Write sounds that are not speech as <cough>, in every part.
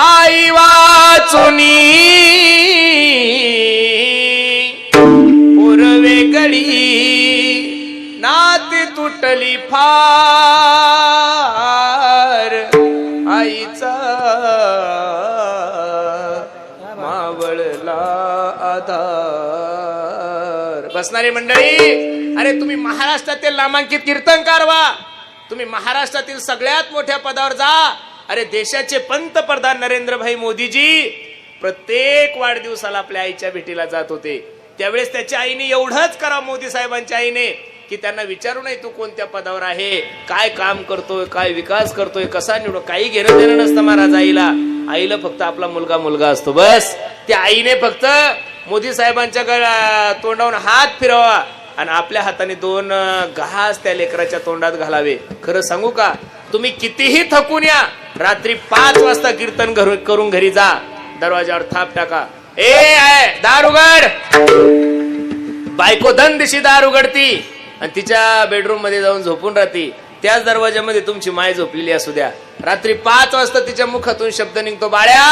आई वाचुनी. पूर्वे गडी नाती तुटली फार. आईचा मावळला आधार. बसणारी मंडळी अरे तुम्ही महाराष्ट्रातील नामांकित कीर्तनकार व्हा. तुम्ही महाराष्ट्रातील सगळ्यात मोठ्या पदावर जा. अरे देशाचे पंतप्रधान नरेंद्रभाई मोदीजी प्रत्येक वाढदिवसाला आपल्या आईच्या भेटीला जात होते. त्यावेळेस त्याच्या आईने एवढंच करा मोदी साहेबांच्या आईने की त्यांना विचारू नये तू कोणत्या पदावर आहे काय काम करतोय काय विकास करतोय कसा निवडू काही घेणं देणं नसतं महाराज आईला. आईला फक्त आपला मुलगा मुलगा असतो बस. त्या आईने फक्त मोदी साहेबांच्या तोंडावर हात फिरवा आणि आपल्या हाताने दोन घास त्या लेकराच्या तोंडात घालावे. खरं सांगू का? तुम्ही कितीही थकून या रात्री पाच वाजता कीर्तन करून घरी जा. दरवाजावर थाप टाका. ए आय दार उघड. बायको धन दिशी दार उघडती आणि तिच्या बेडरूममध्ये जाऊन झोपून राहती. त्याच दरवाजामध्ये तुमची माय झोपलेली असू द्या. रात्री पाच वाजता तिच्या मुखातून शब्द निघतो बाळ्या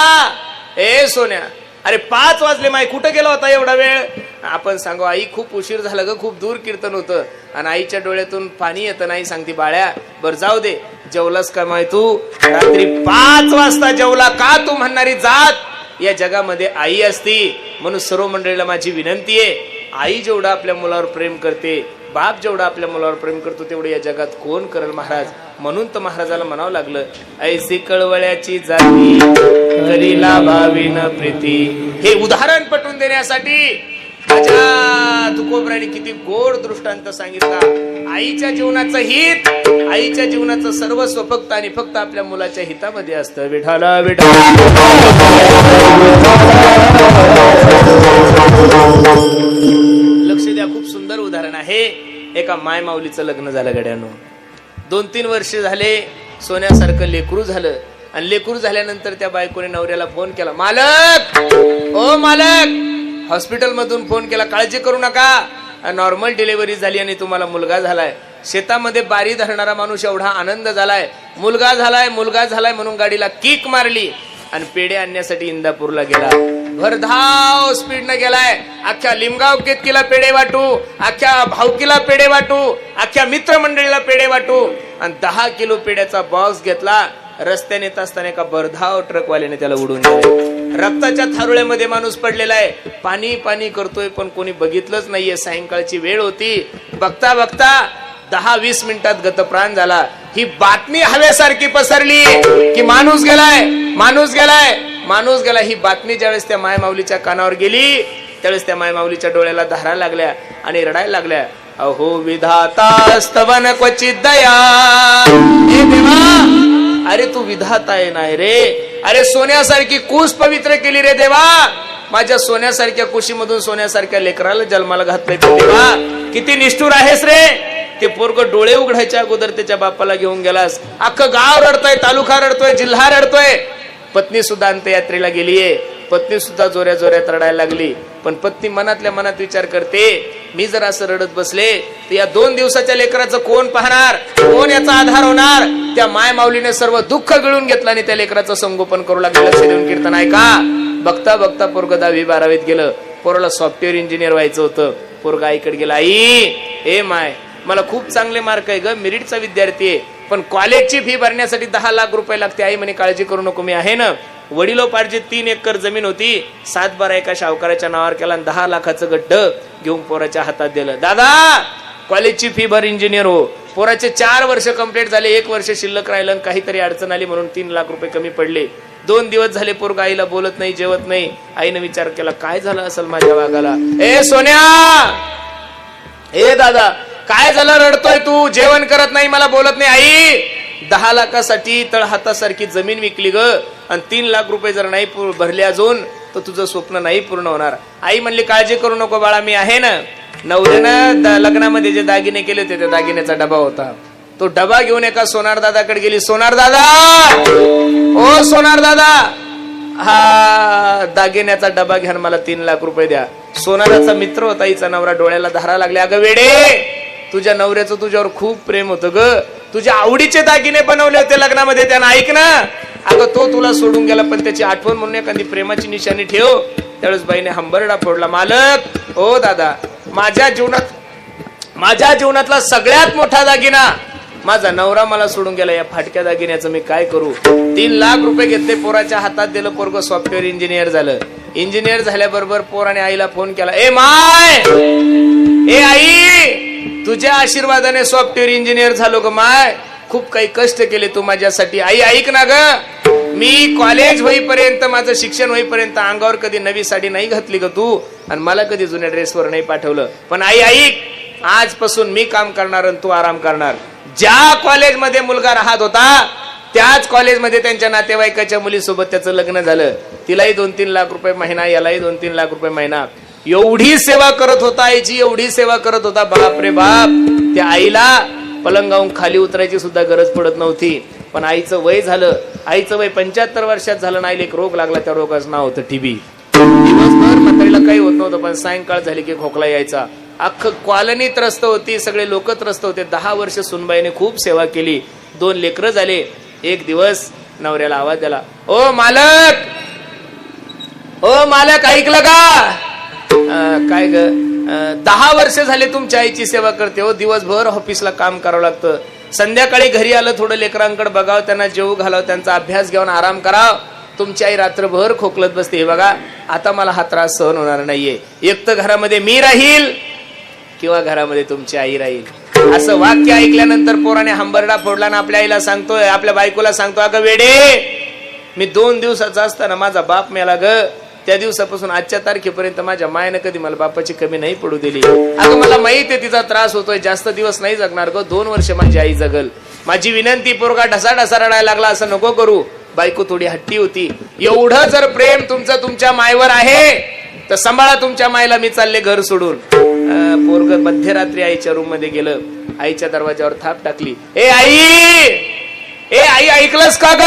ए सोन्या. अरे पाच वाजले माय कुठं गेला होता एवढा वेळ? आपण सांगू आई खूप उशीर झाला ग खूप दूर कीर्तन होतं. आणि आईच्या डोळ्यातून पाणी येतं नाही सांगते बाळ्या बर जाऊ दे. जेवलास का माय तू? रात्री पाच वाजता जेवला का तू म्हणणारी जात? या जगामध्ये आई असती. म्हणून सर्व मंडळीला माझी विनंती आहे आई जेवढा आपल्या मुलावर प्रेम करते बाप जेवढा आपल्या मुलावर प्रेम करतो तेवढं या जगात कोण करेल महाराज? म्हणून तर महाराजाला म्हणावं लागलं ऐसी कळवळ्याची जाती करीला भावीन प्रीती. हे उदाहरण पटवून देण्यासाठी राजा तुकोबराने किती गोड दृष्टांत सांगितला. आईच्या जीवनाचं हित आईच्या जीवनाचं सर्वस्व फक्त आणि फक्त आपल्या मुलाच्या हितामध्ये असतं. विठाला विठा लक्ष द्या खूप सुंदर उदाहरण आहे. एका माय माऊलीचं लग्न झालं गड्यानो. दोन तीन वर्ष झाले सोन्यासारखं लेकरू झालं. आणि लेकरू झाल्यानंतर त्या बायकोने नवऱ्याला फोन केला मालक! ओ मालक! हॉस्पिटलमधून फोन केला काळजी करू नका. नॉर्मल डिलिव्हरी झाली आणि तुम्हाला मुलगा झालाय. शेतामध्ये बारी धरणारा माणूस एवढा आनंद झालाय. मुलगा झालाय मुलगा झालाय म्हणून गाडीला किक मारली आणि पेढे आणण्यासाठी इंदापूरला गेला. भरधाव स्पीडनं गेलाय. अख्ख्या लिमगाव केतकीला पेढे वाटू? अख्ख्या भावकीला पेढे वाटू? अख्ख्या मित्रमंडळीला पेढे वाटू? आणि दहा किलो पेढ्याचा बॉक्स घेतला. रस्त्याने येत असताना एका भरधाव ट्रकवाल्याने त्याला उडून दिले रक्ताच्या थारुळ्यामध्ये माणूस पडलेला आहे. पाणी पाणी करतोय पण कोणी बघितलंच नाहीये. सायंकाळची वेळ होती. बघता बघता दहा वीस मिनिटात गतप्राण झाला. ही बातमी हव्यासारखी पसरली की माणूस गेलाय माणूस गेलाय माणूस गेला ही बातमी ज्यावेळेस त्या मायमाऊलीच्या कानावर गेली त्यावेळेस त्या मायमाऊलीच्या डोळ्याला धारा लागल्या आणि रडायला लागल्या. अहो विधाता स्तवन क्वचित दया. अरे तू विधाता आहे नाही रे. अरे सोन्यासारखी कुस पवित्र केली रे देवा. माझ्या सोन्यासारख्या कुशीमधून सोन्यासारख्या लेकराला जन्माला घातलंय देवा. किती निष्ठुर आहेस रे. ते पोरग डोळे उघडायच्या अगोदर त्याच्या बापाला घेऊन गेलास. अख्खं गाव रडतोय तालुका रडतोय जिल्हा रडतोय. पत्नी सुद्धा अंत्ययात्रेला गेलीये. पत्नी सुद्धा जोऱ्या जोऱ्यात रडायला लागली. पण पत्नी मनातल्या मनात विचार करते मी जर असं रडत बसले तर या दोन दिवसाच्या लेकराचं कोण पाहणार? कोण याचा आधार होणार? त्या माय माऊलीने सर्व दुःख गिळून घेतलं आणि त्या लेकराचं संगोपन करू लागले. लक्ष देऊन कीर्तन बघता बघता पोरग दहावी बारावीत गेलं. पोराला सॉफ्टवेअर इंजिनियर व्हायचं होतं. पोरग आईकडे गेला आई ए माय मला खूप चांगले मार्क आहे ग. मेरिटचा विद्यार्थी आहे. पण कॉलेजची फी भरण्यासाठी दहा लाख रुपये लागते. आई म्हणे काळजी करू नको मी आहे ना. वडिलोपार्जित तीन एकर जमीन होती. सात बारा एका शावकाराच्या नावावर केला आणि दहा लाखाचं गड्ड. घेऊन पोराच्या हातात दिलं. दादा कॉलेजची फी भर इंजिनियर हो. पोराचे चार वर्ष कंप्लीट झाले एक वर्ष शिल्लक राहिलं आणि काहीतरी अडचण आली म्हणून तीन लाख रुपये कमी पडले. दोन दिवस झाले पोरगा आईला बोलत नाही जेवत नाही. आईने विचार केला काय झालं असेल माझ्या वाघाला? ए सोन्या! ए दादा काय झालं? रडतोय तू. जेवण करत नाही मला बोलत नाही आई. दहा लाखासाठी तळहातासारखी जमीन विकली ग. आणि तीन लाख रुपये जर नाही भरले अजून तर तुझं स्वप्न नाही पूर्ण होणार. आई म्हणली काळजी करू नको बाळा मी आहे ना. नवऱ्यानं लग्नामध्ये जे दागिने केले होते त्या दागिन्याचा डबा होता. तो डबा घेऊन एका सोनार दादाकडे गेली. सोनार दादा! ओ सोनार दादा! हा दागिन्याचा डबा घ्या मला तीन लाख रुपये द्या. सोनाराचा मित्र होता हिचा नवरा डोळ्याला धारा लागल्या अगं वेडे तुझ्या नवऱ्याचं तुझ्यावर खूप प्रेम होतं ग. तुझ्या आवडीचे दागिने बनवले होते लग्नामध्ये त्यानं ऐक ना. अगं तो तुला सोडून गेला पण त्याची आठवण म्हणून एखादी प्रेमाची निशाणी ठेव. त्यावेळेस बाईने हंबरडा फोडला मालक हो दादा माझ्या जीवनात माझ्या जीवनातला सगळ्यात मोठा दागिना माझा नवरा मला सोडून गेला या फाटक्या दागिन्याचं मी काय करू? तीन लाख रुपये घेतले पोराच्या हातात दिलं पोरग सॉफ्टवेअर इंजिनियर झालं. इंजिनियर झाल्याबरोबर पोराने आईला फोन केला ए माय! ए आई! तुझ्या आशीर्वादाने सॉफ्टवेअर इंजिनियर झालो ग माय. खूप काही कष्ट केले तू माझ्यासाठी. आई ऐक ना ग. मी कॉलेज होईपर्यंत माझं शिक्षण होईपर्यंत अंगावर कधी नवी साडी नाही घातली ग तू. आणि मला कधी जुन्या ड्रेसवर नाही पाठवलं. पण आई ऐक आजपासून मी काम करणार आणि तू आराम करणार. ज्या कॉलेजमध्ये मुलगा राहत होता त्याच कॉलेजमध्ये त्यांच्या नातेवाईकाच्या मुलीसोबत त्याचं लग्न झालं. तिलाही दोन तीन लाख रुपये महिना यालाही दोन तीन लाख रुपये महिना. एवढी सेवा करत होता आईची एवढी सेवा करत होता. बाप रे बाप. त्या आईला पलंगावून खाली उतरायची सुद्धा गरज पडत नव्हती. पण आईचं वय झालं आईचं वय पंच्याहत्तर वर्षात झालं नाही एक रोग लागला त्या रोगाचं नाव होतं टीबी दिवसभर म्हातारीला काही होत नव्हतं पण सायंकाळ झाली की खोकला यायचा. अख्खं कॉलनी त्रस्त होती सगळे लोक त्रस्त होते. दहा वर्ष सुनबाईने खूप सेवा केली. दोन लेकरं झाले. एक दिवस नवऱ्याला आवाज दिला ओ मालक! ओ मालक ऐकलं का? काय ग? दहा वर्ष झाले तुमच्या आईची सेवा करते. हो दिवसभर ऑफिसला काम करावं लागतं. संध्याकाळी घरी आलं थोडं लेकरांकडे बघावं त्यांना जेव घालावं त्यांचा अभ्यास घेऊन आराम कराव. तुमची आई रात्रभर खोकलत बसते. हे बघा आता मला हा त्रास सहन होणार नाहीये. एक तर घरामध्ये मी राहील किंवा घरामध्ये तुमची आई राहील. असं वाक्य ऐकल्यानंतर पोराने हंबरडा फोडला ना आपल्या आईला सांगतोय आपल्या बायकोला सांगतो अगं वेडे मी दोन दिवसाचा असताना माझा बाप मेला ग. त्या दिवसापासून आजच्या तारखेपर्यंत माझ्या मायनं कधी मला बापाची कमी नाही पडू दिली. अगं मला माहीत आहे तिचा त्रास होतोय जास्त दिवस नाही जगणार ग. दोन वर्ष माझी आई जगल. माझी विनंती पोरगा ढसा ढसा रडायला लागला असं नको करू. बायको थोडी हट्टी होती. एवढं जर प्रेम तुमचं तुमच्या मायवर आहे तर सांभाळा तुमच्या मायला मी चालले घर सोडून. पोरग मध्यरात्री आईच्या रूममध्ये गेलं. आईच्या दरवाजावर थाप टाकली. ए आई! ए आई ऐकलंस का ग?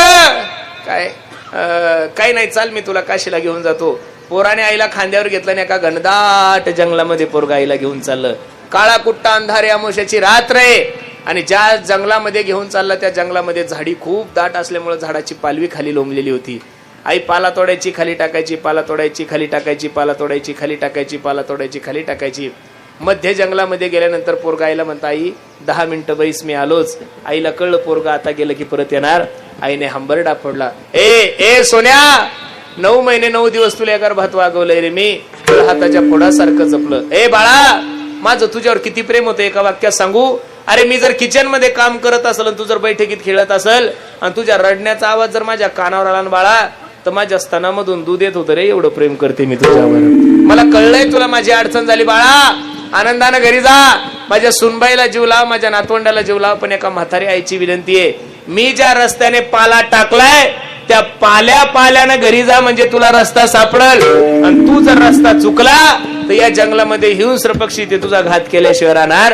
काय? काही नाही चाल मी तुला काशीला घेऊन जातो. पोराने आईला खांद्यावर घेतलं नाही का घनदाट जंगलामध्ये पोरगा आईला घेऊन चाललं. काळा कुट्टा अंधारे अमोशाची रात्र आहे. आणि ज्या जंगलामध्ये घेऊन चालला त्या जंगलामध्ये झाडी खूप दाट असल्यामुळे झाडाची पालवी खाली लोंबलेली होती. आई पाला तोडायची खाली टाकायची पाला तोडायची खाली टाकायची पाला तोडायची खाली टाकायची पाला तोडायची खाली टाकायची. मध्य जंगलामध्ये गेल्यानंतर पोरगा आईला म्हणता आई दहा मिनिटं बैस मी आलोच. आईला कळलं पोरगा आता गेलं की परत येणार. आईने हंबरडा फोडला ए ए सोन्या! नऊ महिने नऊ दिवस तुला गर्भात वागवलंय रे मी. तुला हाताच्या फोडासारखं जपलं. ए बाळा! माझं तुझ्यावर किती प्रेम होतं एका वाक्यात सांगू? अरे मी जर किचनमध्ये काम करत असेल आणि तू जर बैठकीत खेळत असेल आणि तुझ्या रडण्याचा आवाज जर माझ्या कानावर आला बाळा तर माझ्या स्तनामधून दूध येत होतं रे. एवढं प्रेम करते मी तुझ्यावर. मला कळलंय तुला माझी अडचण झाली बाळा. आनंदानं घरी जा. माझ्या सुनबाईला जीव लाव माझ्या नातवंडाला जीव लाव पण एका म्हातारी आईची विनंती आहे. मी ज्या रस्त्याने पाला टाकलाय त्या पाल्या पाल्यानं घरी जा म्हणजे तुला रस्ता सापडल. आणि तू जर रस्ता चुकला तर या जंगलामध्ये हिंस्र पक्षी ते तुझा घात केल्याशिवाय राहणार.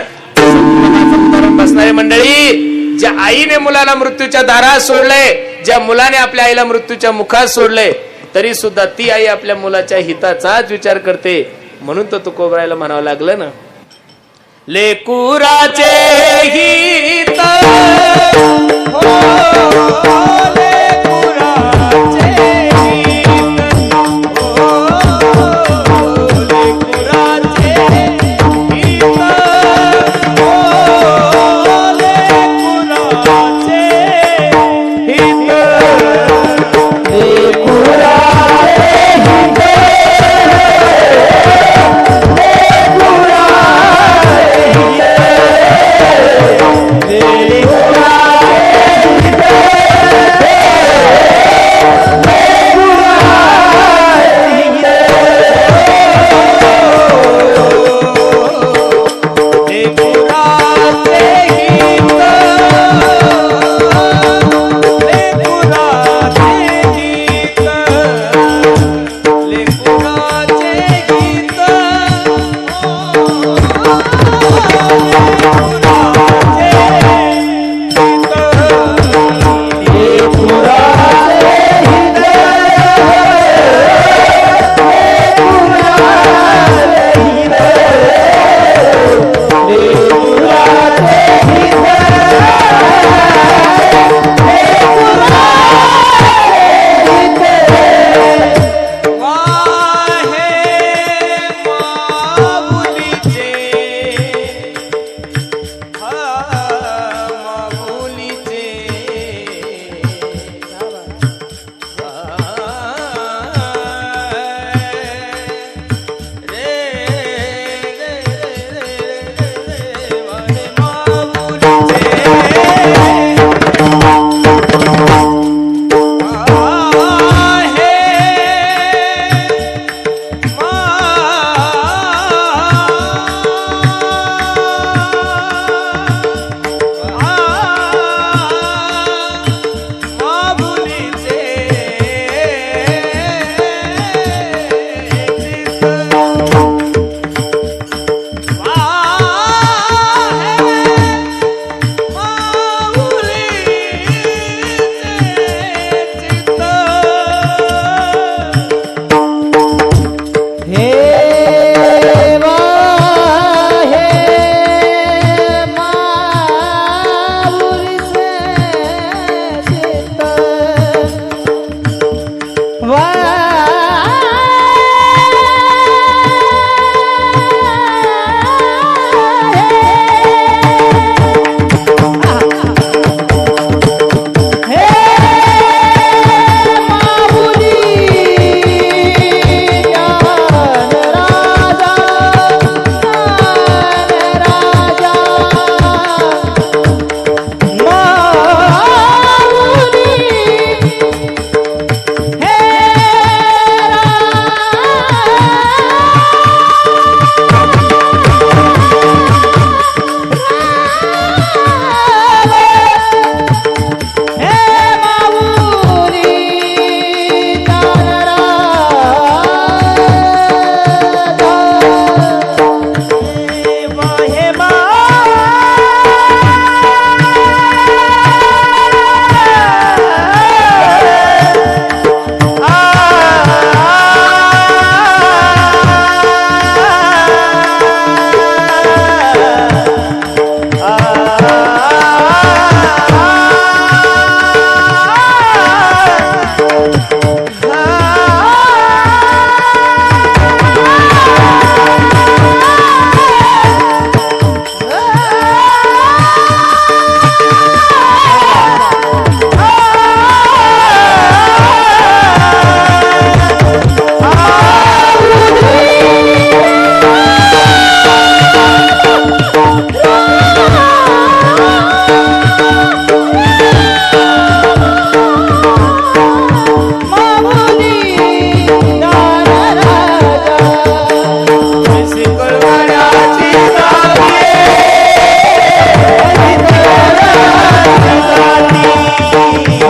बसणारे मंडळी ज्या आईने मुलाला मृत्यूच्या दारात सोडले ज्या मुलाने आपल्या आईला मृत्यूच्या मुखात सोडले तरी सुद्धा ती आई आपल्या मुलाच्या हिताचाच विचार करते. म्हणून तर तू कोबरायला म्हणावं लागलं ना. लेकुराचे हित हो, लेकुराचे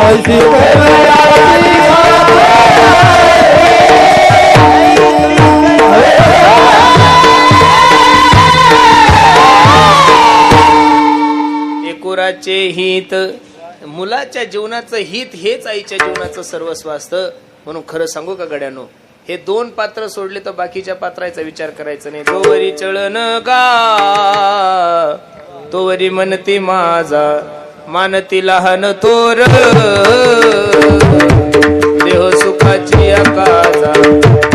एकोराचे हित मुलाच्या जीवनाचं हित हेच आईच्या जीवनाचं सर्वस्व असतं. म्हणून खरं सांगू का गड्यानो हे दोन पात्र सोडले तर बाकीच्या पात्राचा विचार करायचा नाही. तोवरी चळन का तोवरी म्हणते माझा मानती लहान थोर. देह सुखाची आकाशा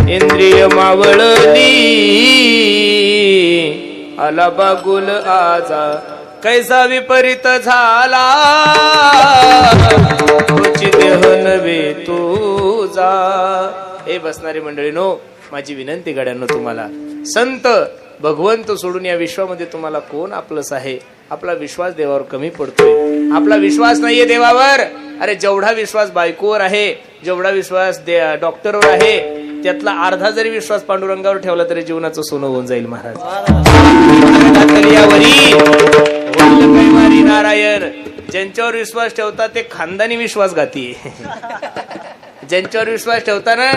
इंद्रिय मावळली. आला बागुल आजा कैसा विपरीत झाला? तुझी देह नवे तुझा. हे बसणारी मंडळी नो माझी विनंती गड्यांनो तुम्हाला. संत भगवंत सोडून या विश्वामध्ये तुम्हाला कोण आपलंच आहे? आपला विश्वास देवावर कमी पडतोय. आपला विश्वास नाहीये देवावर. अरे जेवढा विश्वास बायकोवर आहे जेवढा विश्वास डॉक्टरवर आहे त्यातला अर्धा जरी विश्वास पांडुरंगावर ठेवला तरी जीवनाचं सोनं होऊन जाईल महाराज. नारायण ज्यांच्यावर विश्वास ठेवतात ते खानदानी विश्वासघाती. <laughs> ज्यांच्यावर विश्वास ठेवताना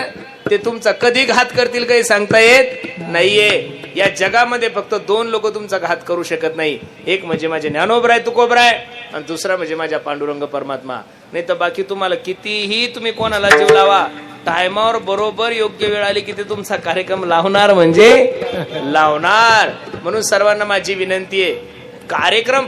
ते तुमचा कधी घात करतील काही सांगता येत नाहीये. या जगामध्ये फक्त दोन लोक तुमचा घात करू शकत नाही. एक म्हणजे माझे ज्ञानोबराय तुकोबराय आणि दुसरा म्हणजे माझ्या पांडुरंग परमात्मा. नाही तर बाकी तुम्हाला कितीही तुम्ही कोणाला जीव लावा टायमावर बरोबर योग्य वेळ आली की ते तुमचा कार्यक्रम लावणार म्हणजे लावणार. म्हणून सर्वांना माझी विनंती आहे कार्यक्रम